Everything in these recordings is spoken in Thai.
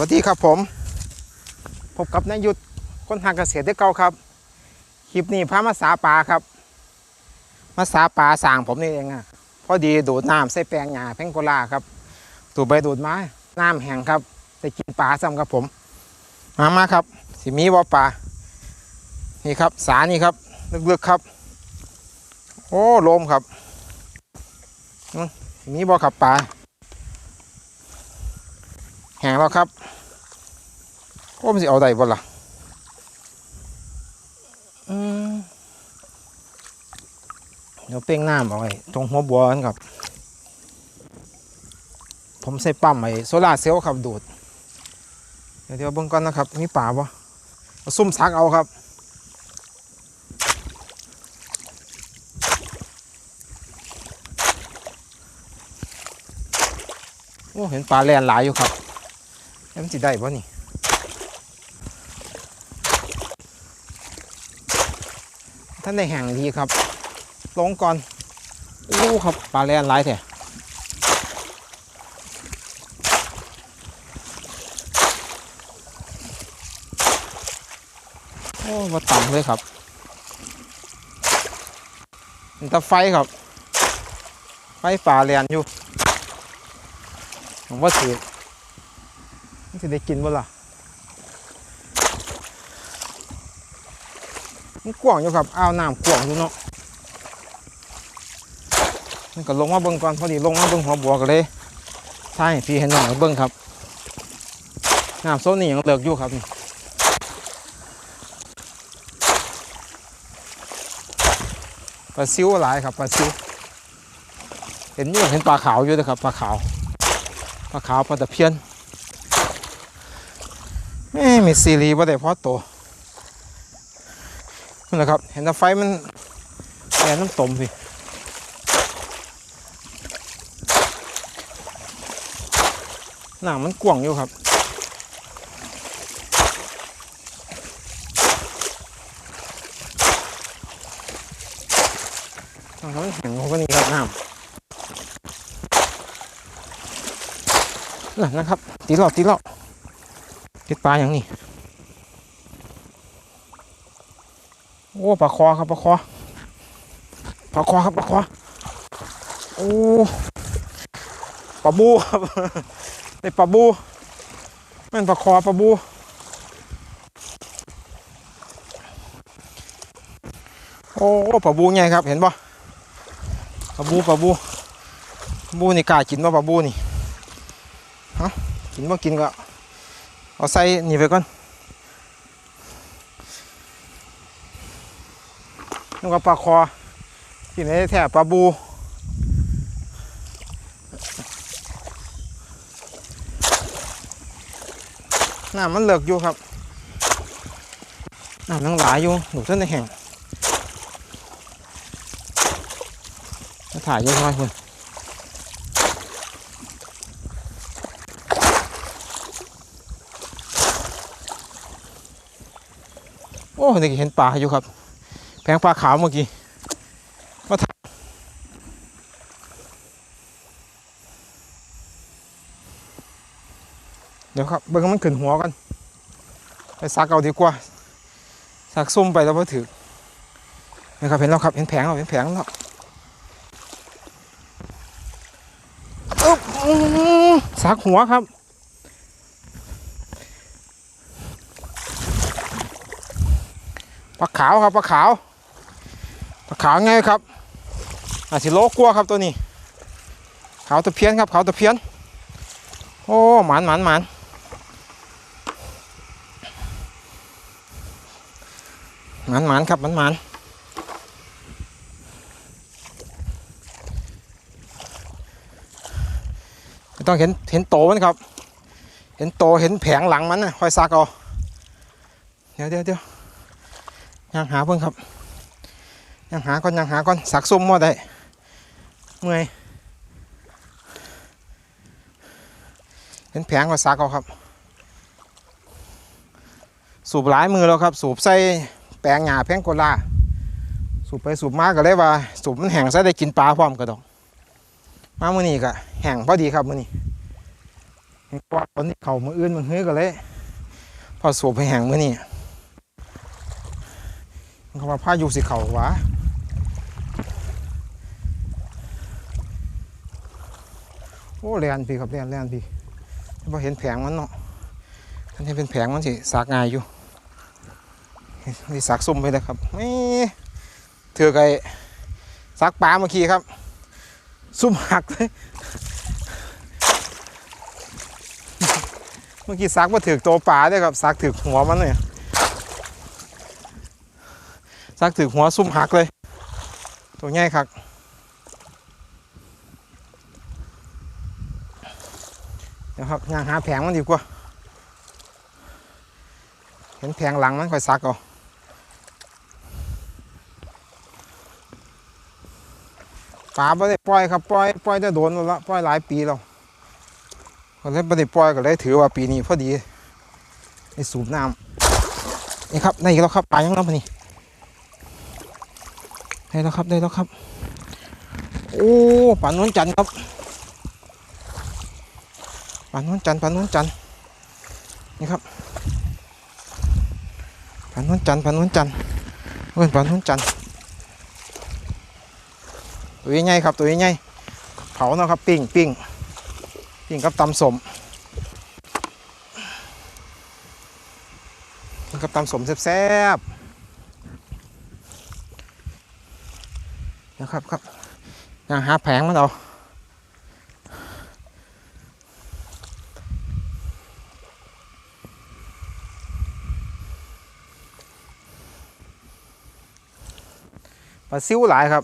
วัสดีครับผม พบกับนายยุทธคนทางเกษตรได้เก่าครับ คลิปนี้พามาสาปลาครับ มาสาปลาสางผมนี่เองอะพอดีดูดน้ำใส่แปลงหญ้าแพงโกลาครับดูดใบดูดไม้น้ำแห้งครับได้กินปลาซ้ำครับผม มามาครับ สิมีบ่ปลา นี่ครับสานี่ครับลึกๆครับ โอ้ลมครับ มีบ่ขับปลา แห้งแล้วครับโอ้มันสิเอาได้บ่ล่ะอืมเดี๋ยวเป้งน้ำเอาไว้ตรงหัวบัวนั่นครับ ผมใส่ปั๊มไอ้โซลาเซลล์ครับดูด เดี๋ยวเดี๋ยวเบิ่งก่อนนะครับ มีป่าบ่เอาซุ่มซักเอาครับโอ้เห็นปลาแล่นหลายอยู่ครับ มันสิได้บ่นี่ท่านได้แห่งดีครับ ลงก่อนโอ้ครับปลาแล่นหลายแท้โอ้มาต่ำเลยครับมันตะไฟครับ ไฟป่าแลนอยู่ผมว่าถือ มันจะได้กินบ่ล่ะมันกว้างอยู่ครับอ้าวน้ำกว้างอยู่เนาะมันก็ลงมาเบิ่งก่อนพอดีลงมาเบิ่งหัวบัวก็เลยใช่พี่เห็นหน่อยเบิ่งครับน้ำโซนนี้ยังเลิกอยู่ครับนี่ปลาซิวหลายครับปลาซิวเห็นอยู่เห็นปลาขาวอยู่นะครับปลาขาวปลาขาวปลาตะเพียน ม่มีซีรีส์ว่าได้พอโตนี่แหละครับ เห็นแต่ไฟมันแรงน้ำตมสิหนังมันกว้างอยู่ครับน้ำเขาแข็งกว่านี้ครับน้ำนั่นนะครับตีหลอดตีหลอด ติดปลาอย่างนี้ โอ้ปลาคอครับปลาคอปลาคอครับปลาคอโอ้ปลาบูครับได้ปลาบูแม่นปลาคอปลาบูโอ้ปลาบูไงครับเห็นปะปลาบูปลาบูบูนี่กล้ากินปะปลาบูนี่ฮะกินบ่กินก็ เอาใส่นี่ไปก่อนนึกว่าปลาคอกินได้แท้ปลาบูน้ำมันเลิกอยู่ครับน้ำนังหลายอยู่หนูเส้นในแห่งถ่ายเยอะมากคุณ โอ้นี่เห็นปลาอยู่ครับ แพงปลาขาวเมื่อกี้มาเดี๋ยวครับเบิ่งมันขึ้นหัวกัน ไปซักเอาดีกว่าซักซุ่มไปแล้วพอถือนะครับเห็นแล้วครับเห็นแผงแล้วเห็นแผงแล้วซักหัวครับ ลาขาวครับปลาขาวปลาขาวไงครับอาสิโลกลัวครับตัวนี้ ขาวตะเพียนครับขาวตะเพียน โอ้หมันหมันหมันหมันหมันครับหมันหมันต้องเห็นเห็นโตมันครับ เห็นโตเห็นแผงหลังมันนะคอยซักเอาเดี๋ยวเดี๋ยวเดี๋ยว ยังหาเพิ่งครับยังหาก่อนยังหาก่อนสักซุ่มมาได้เมื่อยเห็นแผงก็สักเอาครับ สูบหลายมือแล้วครับ สูบใส่แปลงหญ้าแพงโกลาสูบไปสูบมาก็เลยว่า สูบมันแห้งใส่ได้กินปลาพร้อมกระดอกมามื่อนี้ก็แห้งพอดีครับมื่อนี้เพราะว่าตอนนี้เขามืออื่นมันเฮ้ยกันเลยพอสูบไปแห้งมื่อนี่ มันก็มาพายุสิเขาหวะโอ้เรียนพี่ครับเรียนเรียนพี่พอเห็นแผงมันเนาะอันนี้เป็นแผงมันสิสากง่ายอยู่นี่สักซุ่มไปเลยครับไม่เถือกไอ้สักปลาเมื่อกี้ครับ ซุ่มหักเลยเมื่อกี้ซักมาถือตัวปลาด้วยครับซักถือหัวมันเนี่ย ซักถือหัวซุ่มหักเลย ตัวใหญ่ครับเดี๋ยวครับย่างหาแผงมันดีกว่า เห็นแผงหลังมันค่อยซักเอาปลาไม่ได้ปล่อยครับปล่อยปล่อยจะโดนแล้วละปล่อยหลายปีแล้วก็เลยไม่ได้ปล่อยก็เลยถือว่าปีนี้พอดีได้สูบน้ำนี่ครับได้อีกแล้วครับปลายังแล้วปะนี่ ได้แล้วครับได้แล้วครับ โอ้ปลานวลจันทร์ครับปลานวลจันทร์ปลานวลจันทร์นี่ครับปลานวลจันทร์ปลานวลจันทร์เอ้ยปลานวลจันทร์ตัวใหญ่ครับตัวใหญ่เผาเนาะครับปิ้งปิ้งกินกับตำสมกินกับตำสมแซ่บๆนะ ครับครับยังหาแผงมันเอาปลาซิวหลายครับ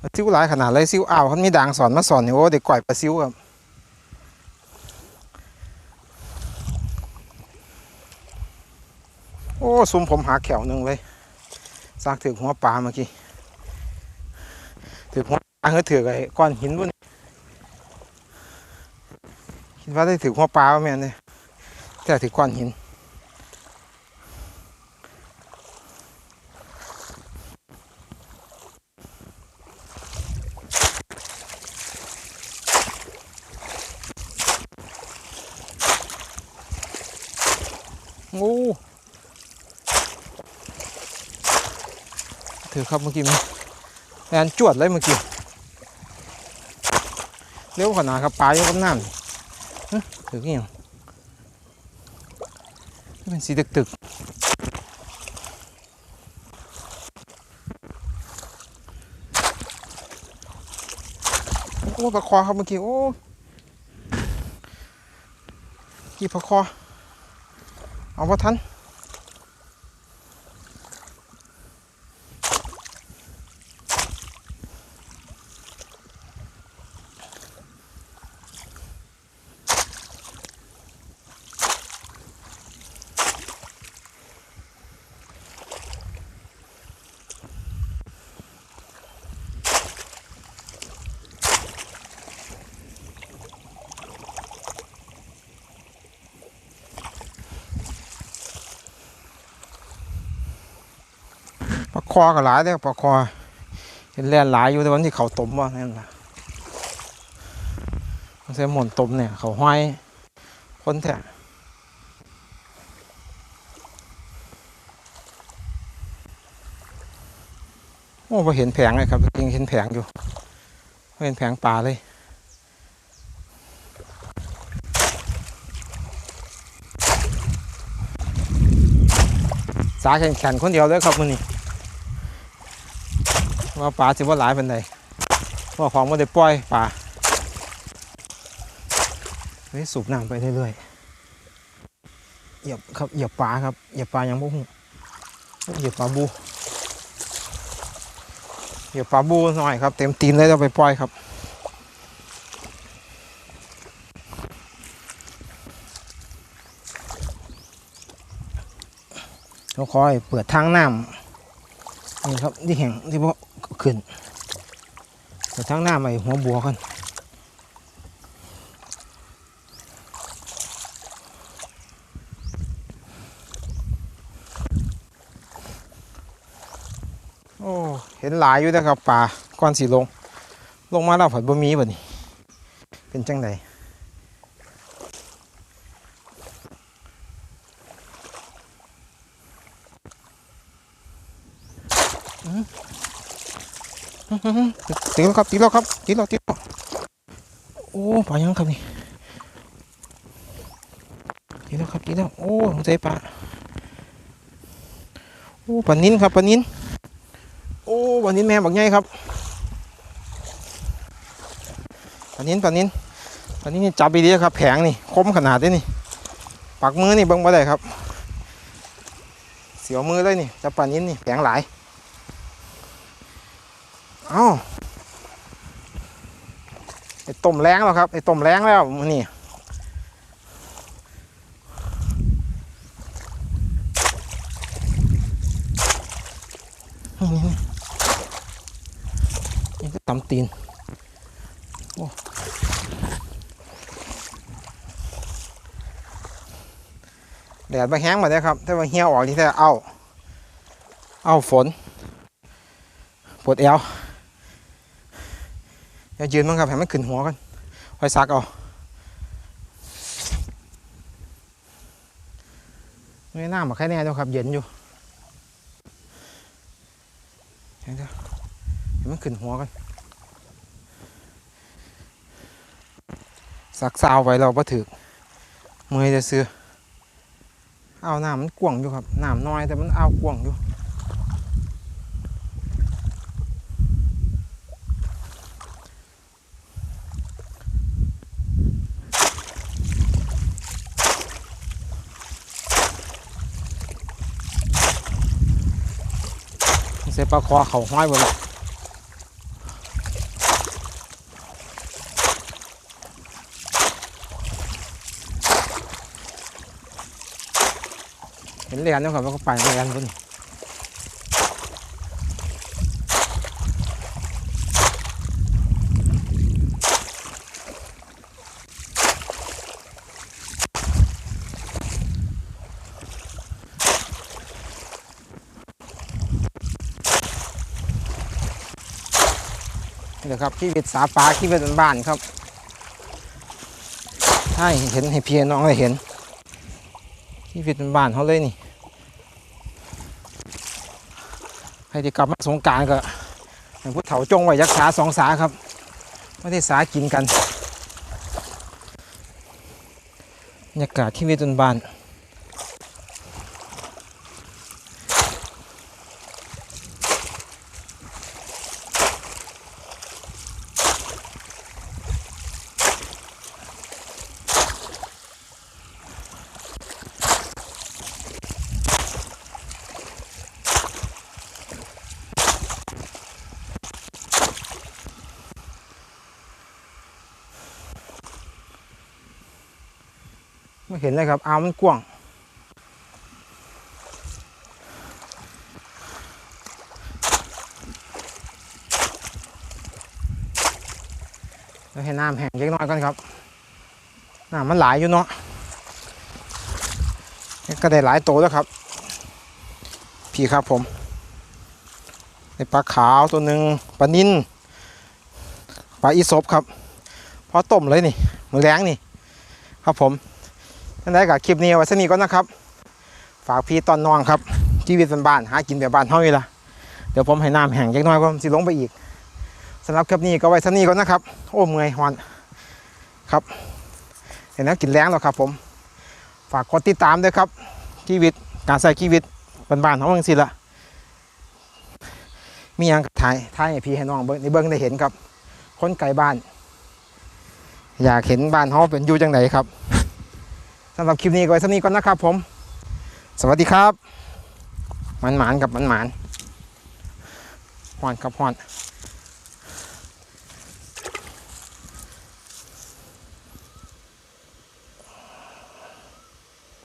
ปลาซิวหลายขนาดเลยซิวอ้าวเขามีด่างสอนมาสอนนี่โอ้เด็กก่อยปลาซิวครับโอ้ซุมผมหาแขวหนึ่งเลยซากถือหัวปลาเมื่อกี้ ถือหัวปลาเฮ้ยถือไอ้ก้อนหินบุนคิดว่าได้ถือหัวปลาว่าแม่น เลี้ยวขนาดครับปลาอยู่กับน้ำนี่ฮะถือกี่ยังนี่เป็นสีตึกตึกๆ โอ้ปลาคอครับเมื่อกี้โอ้กี่ปลาคอ เอาพอทัน คอก็หลายเด้อปลาคอเห็นแล่นหลายอยู่แต่วันที่เขาต้มว่านั่นล่ะมันใช้หมุนต้มเนี่ย เขาห้อยคนแท้โอ้พอเห็นแผงเลยครับยังเห็นแผงอยู่เห็นแผงปลาเลยสาแข่งขันคนเดียวเลยครับมือนี้ ว่าปลาสิว่าหลายเป็นไดว่าของมันได้ปล่อยปลาเฮ้ยสูบน้ำไปเรื่อยๆเหยียบครับเหยียบปลาครับเหยียบปลายังบุ้งเหยียบปลาบูเหยียบปลาบูหน่อยครับ เต็มตีนเลยเราไปปล่อยครับเราคอยเปิดทางน้ำนี่ครับที่แห่งที่พวก ขึ้นเปิดทางน้ำไอ้หัวบัวกันโอ้เห็นหลายอยู่นะครับป่าก้อนสีลง ลงมาแล้วผัดบะหมี่บ่นี่เป็นจังได ติดแล้วครับติดแล้วครับติดแล้วติดแล้วโอ้ปลายังครับนี่ติดแล้วครับติดแล้วโอ้สงสัยปลาโอ้ปลานิ้นครับปลานิ้นโอ้ปลานิ้นแม่บักใหญ่ครับปลานิ้นปลานิ้นปลานิ้นจับไปดีครับแผงนี่คมขนาดนี้นี่ปักมือนี่เบิ่งบ่ได้ครับ เสียวมือเลยนี่จับปลานิ้นนี่แผงหลาย เอ้าไอ้ต้มแรงแล้วครับไอ้ต้มแรงแล้วนี่นี่ก็ตำตีนโอ้แดดมาแห้งหมดเลยครับ ถ้าว่าเหี่ยวออกที่แท้เอา เอาฝนปวดเอว อย่ายืนมั้งครับให้มันขึ้นหัวกันค่อยซักเอาไม่น่ามาแค่แน่เดียวครับ เย็นอยู่เห็นเด้อให้มันขึ้นหัวกันซักซาวไว้เราก็ถือมือจะซื้อเอาน้ำมันกว้างอยู่ครับน้ำน้อยแต่มันเอากว้างอยู่ ส่ปลาคอเขาห้อยหมดเลยเห็นเรียนแล้วครับมันก็ไปเรียนบน นี่แหละครับชีวิตสาปลาชีวิตบ้านครับใช่เห็นให้พี่น้องได้เห็นชีวิตบ้านเขาเลยนี่ให้ที่กลับมาสงการก็ให้พุทธเถาจงไว้ยักษาสองสาครับไม่ได้สากินกันบรรยากาศที่วิตบ้าน ไม่เห็นเลยครับอาวมันกว้างแล้วให้น้ำแห้งเล็กน้อยก่อนครับน้ำมันหลายอยู่เนาะก็ได้หลายโตแล้วครับ พี่ครับผมในปลาขาวตัวหนึ่งปลานิ่นปลาอีสบครับพอต้มเลยนี่มือแรงนี่ ครับผม ท่นใดกับคลิปนี้ไว้สนีก่อนนะครับ ฝากพี่ตอนนองครับชีวิตบ้านหากินแบบบ้านเฮานี่ละเดี๋ยวผมให้น้ำแห้งจักน้อยผมสิลงไปอีกสำหรับคลิปนี้ก็ไว้สนีก่อนนะครับ โอ้เมื่อยหอนครับเห็นแล้วกินแรงแล้วครับ ผม ฝากกดติดตามด้วยครับชีวิตการใช้ชีวิตบ้านๆเฮาจังซี่ล่ะมีหยังถ่ายถ่ายให้พี่ให้น้องเบิ่งในเบิ่งได้เห็นครับ คนไกลบ้าน อยากเห็นบ้านเฮาเป็นอยู่จังไดครับ สำหรับคลิปนี้ก็ไว้สักนี้ก่อนนะครับผม สวัสดีครับ มันหมานกับมันหมานหอนครับหอน